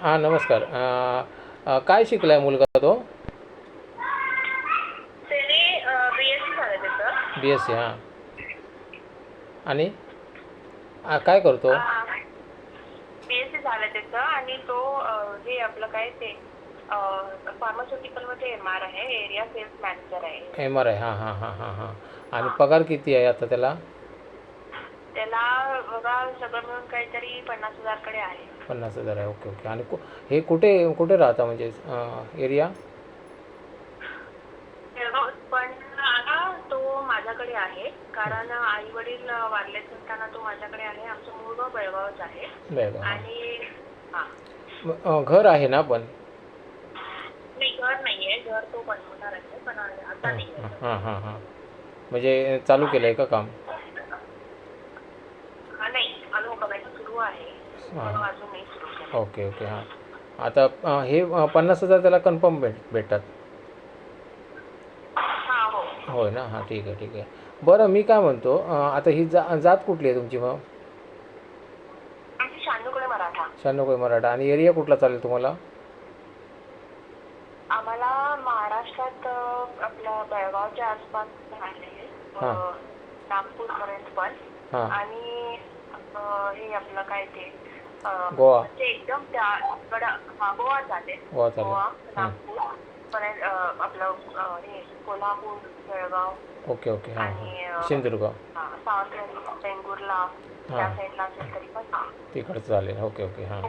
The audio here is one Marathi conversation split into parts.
हां नमस्कार. काय शिकलाय मुलगा तो? बी एस सी हां. आणि? आ, काय करतो? बी एस सी झालं त्याचं आणि तो अं, हे आपलं काय ते फार्मास्युटिकलमध्ये एम आर आहे एरिया सेल्स मॅनेजर आहे. एम आर आय हां हां हां हां हां. आणि पगार किती आहे आता त्याला? त्याला बघा सगळं मिळून काहीतरी पन्नास हजारकडे आहे. पन्नास हजार आहे. Okay okay. आणि कु- हे कुठे कुठे राहता म्हणजे एरिया? बेळगाव पण आता तो माझ्याकडे आहे. कारण आई वडील वारले असताना तो माझ्याकडे आहे. आमचं मूळ गाव बेळगावच आहे. बेळगाव. हां. आणि हा. अं, घर आहे ना पण? नाही घर नाहीये. घर तो बनवणार आहे. पण आता नाही. हां हां हां. म्हणजे चालू केलं आहे का काम हा, नाही अजून बघायचं सुरू आहे हां. पण अजून नाही सुरू केलं ओके ओके हां. आता अं, हे अं, पन्नास हजार त्याला कन्फर्म भेट भेटतात. हा हो. होय ना? हां ठीक आहे ठीक आहे. बरं मी काय म्हणतो अं, आता ही जा जात कुठली आहे तुमची मग? आमची मराठा. शहाण्णव मराठा. आणि एरिया कुठला चालेल तुम्हाला? आम्हाला महाराष्ट्रात अं, आपल्या बेळगावच्या आसपास आहे हा. नागपूर पर्यंत पण. हां. आणि अं, हे आपलं काय ते गोवा. म्हणजे एकदम त्या कडं गोवा चालेल गोवा चालेल गोवा नागपूर पर्यंत अं, आपलं अं, हे कोल्हापूर बेळगाव ओके ओके हां आणि हां अं, सिंधुदुर्ग हा, सावंतवाडी बेंगुरला त्या. साईडला असेल तरी पण. तिकडचं चालेल ओके ओके हां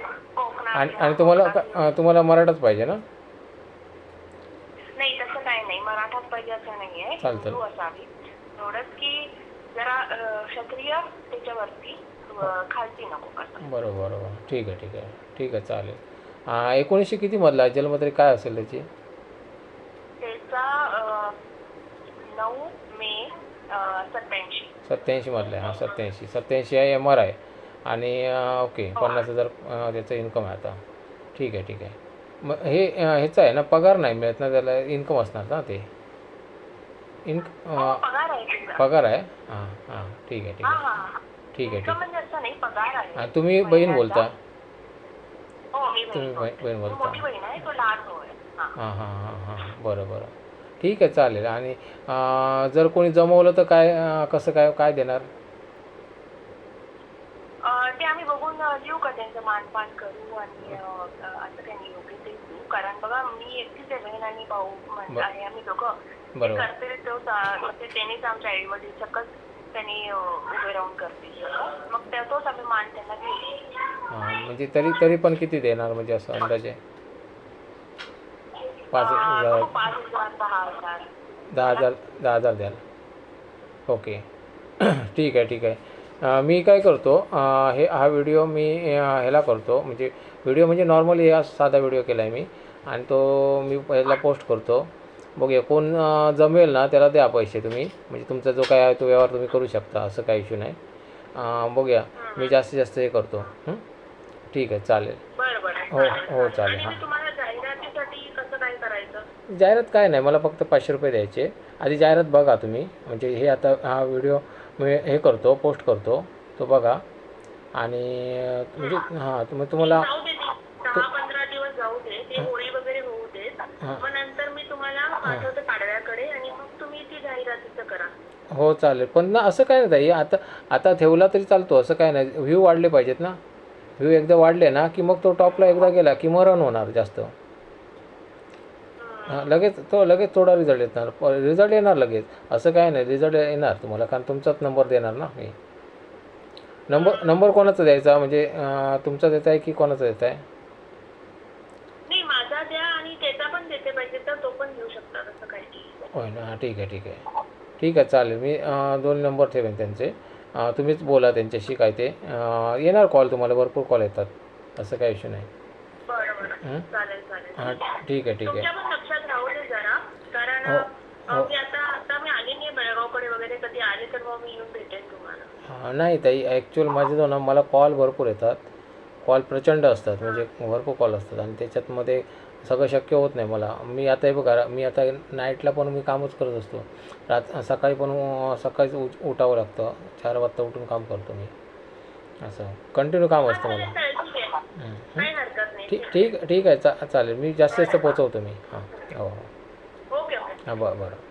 आणि आणि तुम्हाला का- अं, तुम्हाला मराठाच पाहिजे ना नाही तसं काही नाही मराठाच पाहिजे असं नाहीये चालतं. हिंदू असावी एवढंच की जरा अं, क्षत्रिय त्याच्यावरती अं, खालती नको असं बरोबर बरोबर. ठीक आहे ठीक आहे. ठीक आहे चालेल. हां एकोणीसशे किती मधला आहे? जन्मतारीख काय असेल त्याची? त्याचा नऊ मे सत्याऐंशी. सत्याऐंशी मधला आहे. हां सत्याऐंशी. सत्याऐंशी आहे एम आर आहे आणि ओके पन्नास हजार त्याचं इन्कम आहे आता. ठीक आहे ठीक आहे. मग हे ह्याचं आहे ना पगार नाही मिळत ना त्याला इन्कम असणार ना ते? इन्क अं, पगार आहे पगार आहे? हां हां ठीक आहे ठीक हा आहे. हा हा ठीक आहे ठीक आहे. तुम्ही बहीण बोलता? हो तुम्ही बहीण बोलता? हा. हां हां हां हां. बरं बरं. ठीक आहे चालेल. आणि जर कोणी जमवलं तर काय कसं काय काय देणार? ते आम्ही बघून देऊ का त्यांचं मानपान करू आणि असं काही नाही योग्य ते देऊ. कारण बघा मी एकटीच आहे बहीण आणि भाऊ आहे आम्ही दोघं. ते बरोबर. करतील तो म्हणजे त्यांनीच आमच्या आई वडील सकट त्यांनी उभे राहून करतील सगळं. मग त्या- तोच आम्ही मान त्यांना हां म्हणजे तरी तरी पण किती देणार म्हणजे असं अंदाजे? पाच हजार दहा हजार. दहा हजार द्याल. ओके. ठीक आहे ठीक आहे. मी काय करतो हे हा व्हिडिओ मी ह्याला करतो म्हणजे व्हिडिओ म्हणजे नॉर्मली हा साधा व्हिडिओ केला आहे मी. आणि तो मी पहिला पोस्ट करतो. बघूया कोण जमेल ना त्याला द्या पैसे तुम्ही. म्हणजे तुमचा जो काय आहे तो व्यवहार तुम्ही करू शकता असं काही इश्यू नाही. बघूया मी जास्तीत जास्त हे करतो. हं? ठीक आहे चालेल. हो, हो, चालेल. हां. जाहिरात काय नाही मला फक्त पाचशे रुपये द्यायचे. आधी जाहिरात बघा तुम्ही. म्हणजे हे आता हा व्हिडिओ मी हे करतो पोस्ट करतो तो बघा. आणि म्हणजे हां तुम्ही तुम्हाला जाऊ हो चालेल. पण ना असं काय नाही ताई आता आता ठेवला तरी चालतो असं काय नाही. व्ह्यू वाढले पाहिजेत ना. व्ह्यू एकदा वाढले ना की मग तो टॉपला एकदा गेला की मग रन होणार जास्त. हां. लगेच तो लगेच थोडा रिझल्ट येणार. रिझल्ट येणार लगेच. असं काय नाही रिझल्ट येणार तुम्हाला कारण तुमचाच नंबर देणार ना मी. नंबर नंबर कोणाचा द्यायचा? म्हणजे तुमचा देत आहे की कोणाचा देत आहे? नाही माझा द्या आणि त्याचा पण देते पाहिजे तर तो पण घेऊ शकता तसं काही नाही. होय ना हां ठीक आहे ठीक आहे. ठीक आहे चालेल. मी दोन नंबर ठेवेन त्यांचे. तुम्हीच बोला त्यांच्याशी काय ते. येणार कॉल तुम्हाला भरपूर कॉल येतात. असं काही इश्यू नाही. हं? ठीक आहे ठीक आहे. हो, हां. नाही ताई. ॲक्च्युअल माझे जो ना मला कॉल भरपूर येतात. कॉल प्रचंड असतात. म्हणजे भरपूर कॉल असतात. आणि त्याच्यातमध्ये सगळं शक्य होत नाही मला. मी आता हे बघा मी आता नाईटला पण मी कामच करत असतो. रात सकाळी पण सकाळीच उठ उठावं लागतं. चार वाजता उठून काम करतो मी. असं. कंटिन्यू काम असतं मला. ठीक ठीक ठीक आहे. चा चालेल. मी जास्तीत जास्त पोचवतो मी. हां. हो हो. हां बरं बरं.